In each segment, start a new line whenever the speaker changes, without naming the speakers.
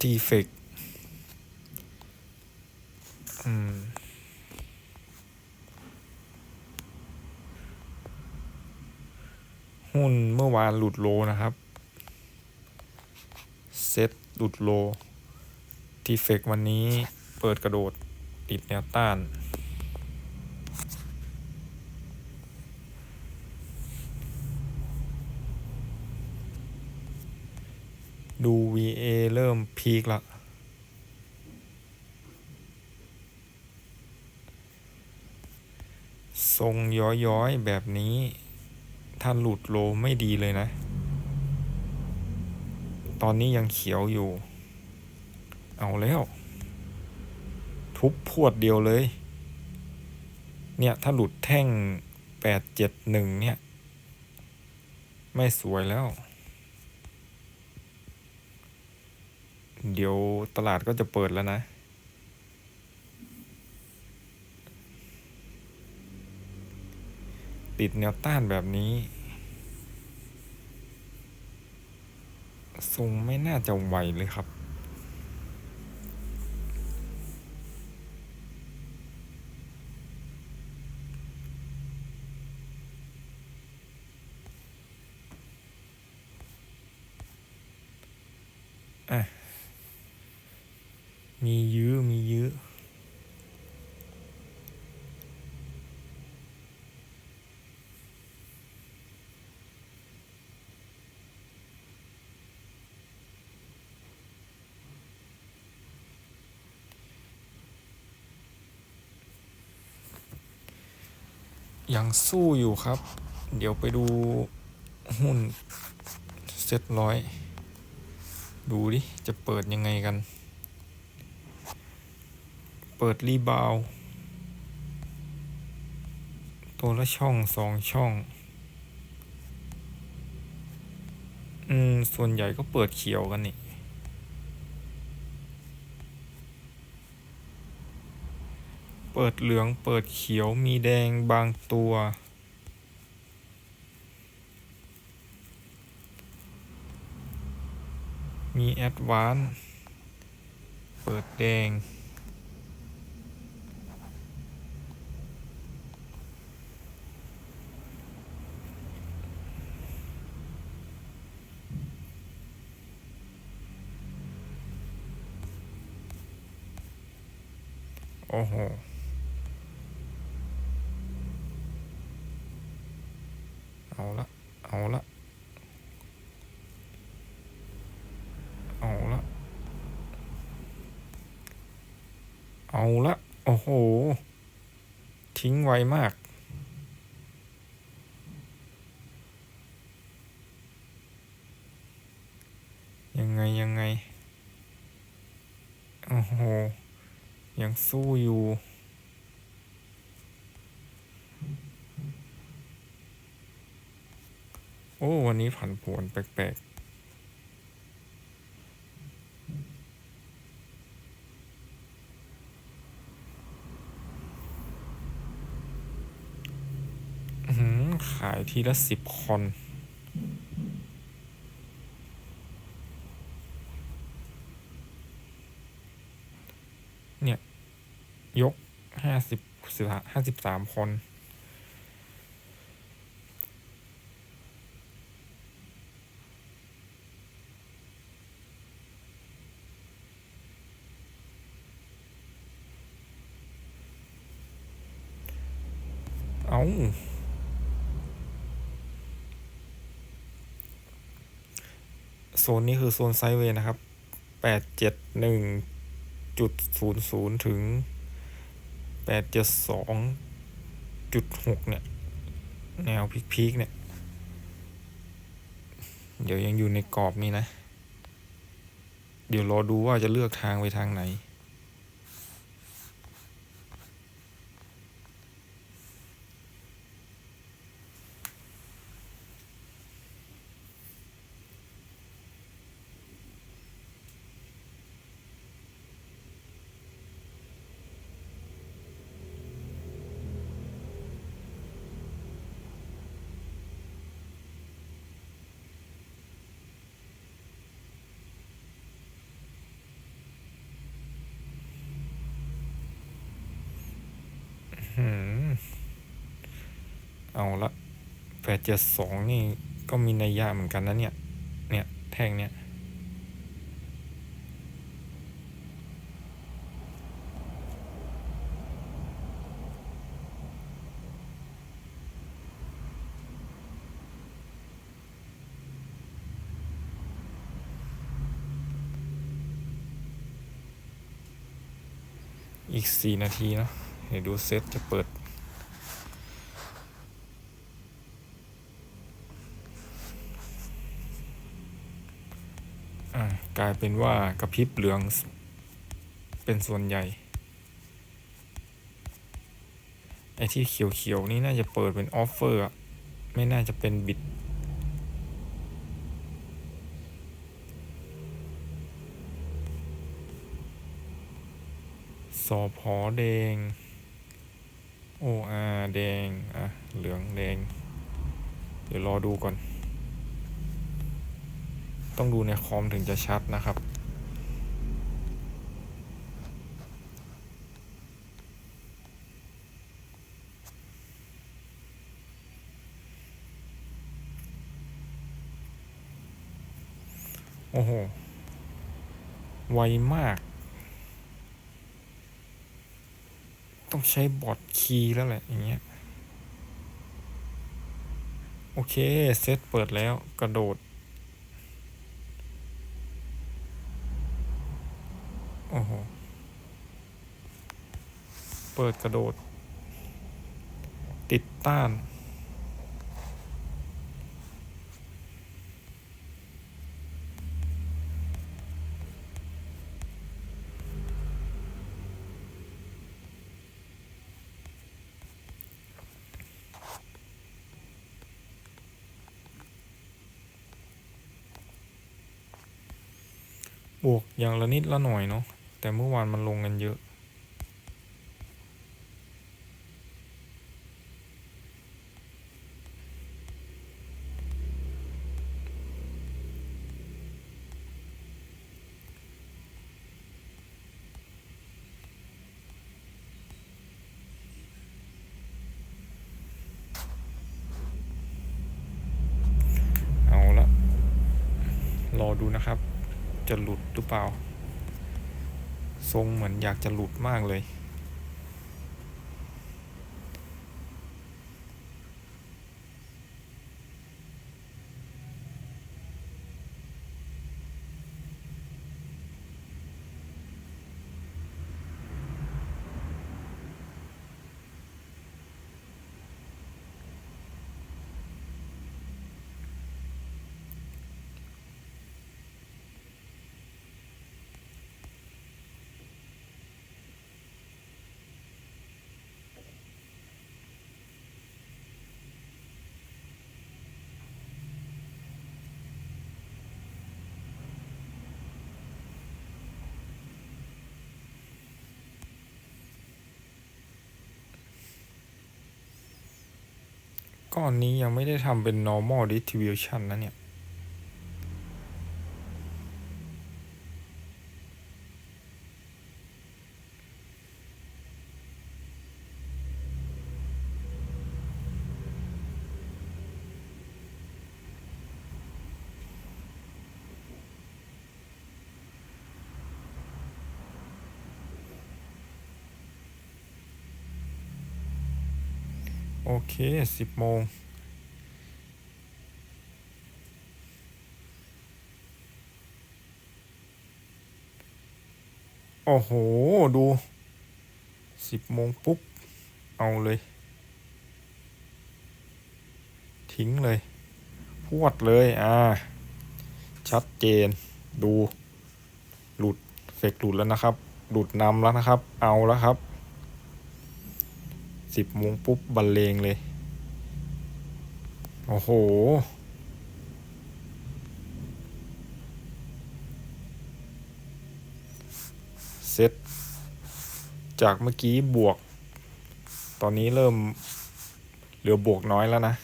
ทีเฟกอืม หุ้นเมื่อวานหลุดโลนะครับ เซ็ตหลุดโลทีเฟกวันนี้เปิดกระโดดติดแนวต้าน ดู VA เริ่มพีคละทรงย้อยๆ แบบนี้ ถ้าหลุดโลไม่ดีเลยนะ ตอนนี้ยังเขียวอยู่ เอาแล้ว ทุบพวดเดียวเลย เนี่ย ถ้าหลุดแท่งแปดเจ็ดหนึ่งเนี่ย ไม่สวยแล้ว เดี๋ยวตลาดก็จะเปิดแล้วนะ ติดแนวต้านแบบนี้ทรงไม่น่าจะไหวเลยครับ มียื้อ มียื้อ ยังสู้อยู่ครับ เดี๋ยวไปดูหุ้นเซ็ตร้อย ดูดิ จะเปิดยังไงกัน เปิดรีบาวตัวละช่องสองช่อง อืม ส่วนใหญ่ก็เปิดเขียวกันนี่ เปิดเหลืองเปิดเขียวมีแดงบางตัว มีแอดวานเปิดแดง โอ้โหเอาละเอาละเอาละเอาละโอ้โห ทิ้งไวมากยังไงยังไง โอ้โห ยังสู้อยู่ โอ้ วันนี้ผันผวนแปลกๆขายทีละสิบคน เนี่ย ยกห้า สิบห้าสิบสามคน เอาโซนนี้คือโซนไซเวย์นะครับแปดเจ็ดหนึ่งจุดศูนย์ศูนย์ถึง แปดเจ็ดสองจุดหกเนี่ย แนวพีคๆเนี่ย เดี๋ยวยังอยู่ในกรอบนี้นะ เดี๋ยวรอดูว่าจะเลือกทางไปทางไหน เอาละแปดเจ็ดสองนี่ก็มีนัยยะเหมือนกันนะเนี่ย เนี่ย แท่งเนี่ย อีกสี่นาทีเนะ เดี๋ยวดูเซตจะเปิดอ่ากลายเป็นว่ากระพริบเหลืองเป็นส่วนใหญ่ ไอ้ที่เขียวๆ นี่น่าจะเปิดเป็นออฟเฟอร์อะไม่น่าจะเป็นบิดสอพอแดง โออาแดง อะ เหลืองแดง เดี๋ยวรอดูก่อน ต้องดูในคอมถึงจะชัดนะครับโอ้โห ไวมาก ต้องใช้บอทคีย์แล้วแหละอย่างเงี้ย โอเค เซตเปิดแล้วกระโดด โอ้โห เปิดกระโดด ติดต้าน บวกอย่างละนิดละหน่อยเนาะแต่เมื่อวานมันลงกันเยอะ เอาละรอดูนะครับ จะหลุดหรือเปล่า ทรงเหมือนอยากจะหลุดมากเลย ก้อนนี้ยังไม่ได้ทำเป็น normal distribution นะเนี่ย โอเคสิบโมงโอ้โห ดูสิบโมงปุ๊บ เอาเลย ทิ้งเลย พวดเลย อ่า ชัดเจน ดู หลุดเฟกหลุดแล้วนะครับ หลุดนำแล้วนะครับ เอาแล้วครับ สิบโมงปุ๊บบรรเลงเลย โอ้โห เซตจากเมื่อกี้บวก ตอนนี้เริ่มเหลือบวกน้อยแล้วนะ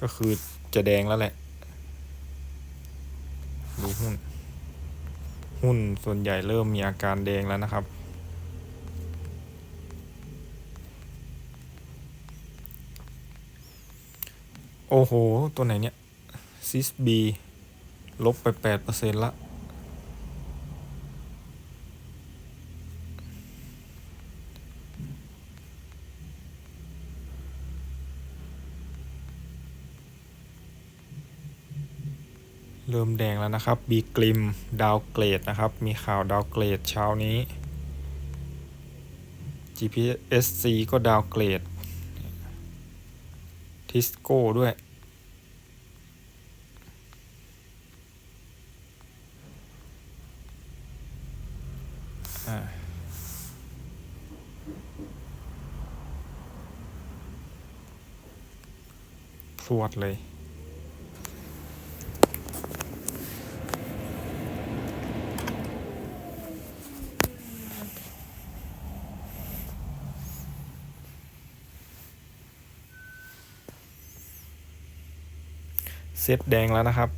ก็คือจะแดงแล้วแหละดูหุ้น หุ้นส่วนใหญ่เริ่มมีอาการแดงแล้วนะครับ โอ้โห ตัวไหนเนี่ยซิสบีลบไปแปดเปอร์เซ็นต์ละเริ่มแดงแล้วนะครับ บีกลิม ดาวเกรดนะครับ มีข่าวดาวเกรดเช้านี้ GPSC ก็ดาวเกรด ทิสโก้ด้วย อ่าพรวดเลย เซตแดงแล้วนะครับ